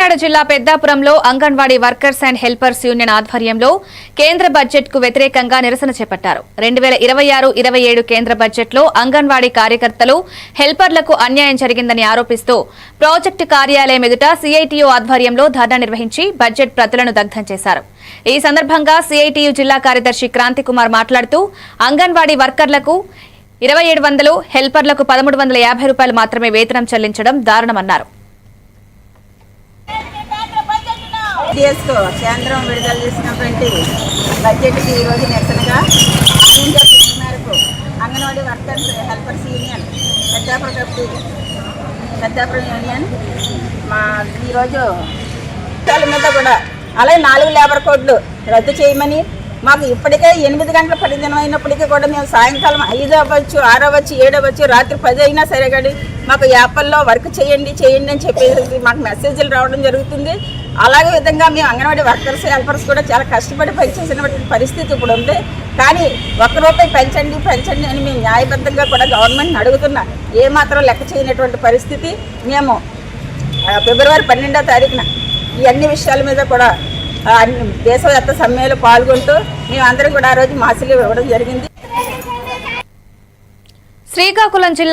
కాకినాడ జిల్లా పెద్దాపురంలో anganwadi workers and helpers union ఆధ్వర్యంలో కేంద్ర బడ్జెట్కు వ్యతిరేకంగా నిరసన చేపట్టారు. రెండు వేల ఇరవై ఆరు ఇరవై ఏడు కేంద్ర బడ్జెట్లో అంగన్వాడీ కార్యకర్తలు హెల్పర్లకు అన్యాయం జరిగిందని ఆరోపిస్తూ ప్రాజెక్టు కార్యాలయం ఎదుట సిఐటియు ఆధ్వర్యంలో ధర్నా నిర్వహించి బడ్జెట్ ప్రతులను దగ్ధం చేశారు. ఈ సందర్భంగా సిఐటియు జిల్లా కార్యదర్శి క్రాంతి కుమార్ మాట్లాడుతూ అంగన్వాడీ వర్కర్లకు ఇరవై ఏడు వందలు హెల్పర్లకు పదమూడు వందల యాభై రూపాయలు మాత్రమే వేతనం చెల్లించడం దారుణమన్నారు. టీఎస్కు కేంద్రం విడుదల చేసినటువంటి బడ్జెట్కి ఈరోజు నిరసనగా ఆర్ఎంజా పిలుపు మేరకు anganwadi workers helpers union Peddapuram committee Peddapuram union మా ఈరోజు మీద కూడా అలాగే నాలుగు లేబర్ కోడ్లు రద్దు చేయమని మాకు ఇప్పటికే ఎనిమిది గంటల పనిదినం అయినప్పటికీ కూడా మేము సాయంకాలం ఐదు అవ్వచ్చు ఆరు అవ్వచ్చు ఏడు అవ్వచ్చు రాత్రి పది అయినా సరే కానీ మాకు యాప్ల్లో వర్క్ చేయండి చేయండి అని చెప్పేసి మాకు మెసేజ్లు రావడం జరుగుతుంది. అలాగే విధంగా మేము అంగన్వాడీ వర్కర్స్ హెల్పర్స్ కూడా చాలా కష్టపడి పనిచేసినటువంటి పరిస్థితి ఇప్పుడు ఉంది. కానీ ఒక్క రూపాయి పెంచండి పెంచండి అని మేము న్యాయబద్ధంగా కూడా గవర్నమెంట్ని అడుగుతున్నా. ఏమాత్రం లెక్క చేయనటువంటి పరిస్థితి. మేము ఫిబ్రవరి పన్నెండో తారీఖున ఈ అన్ని విషయాల మీద కూడా దేశవ్యాప్త సమ్మెలో పాల్గొంటూ మేమందరం కూడా ఆ రోజు మాసిలు ఇవ్వడం జరిగింది. శ్రీకాకుళం జిల్లా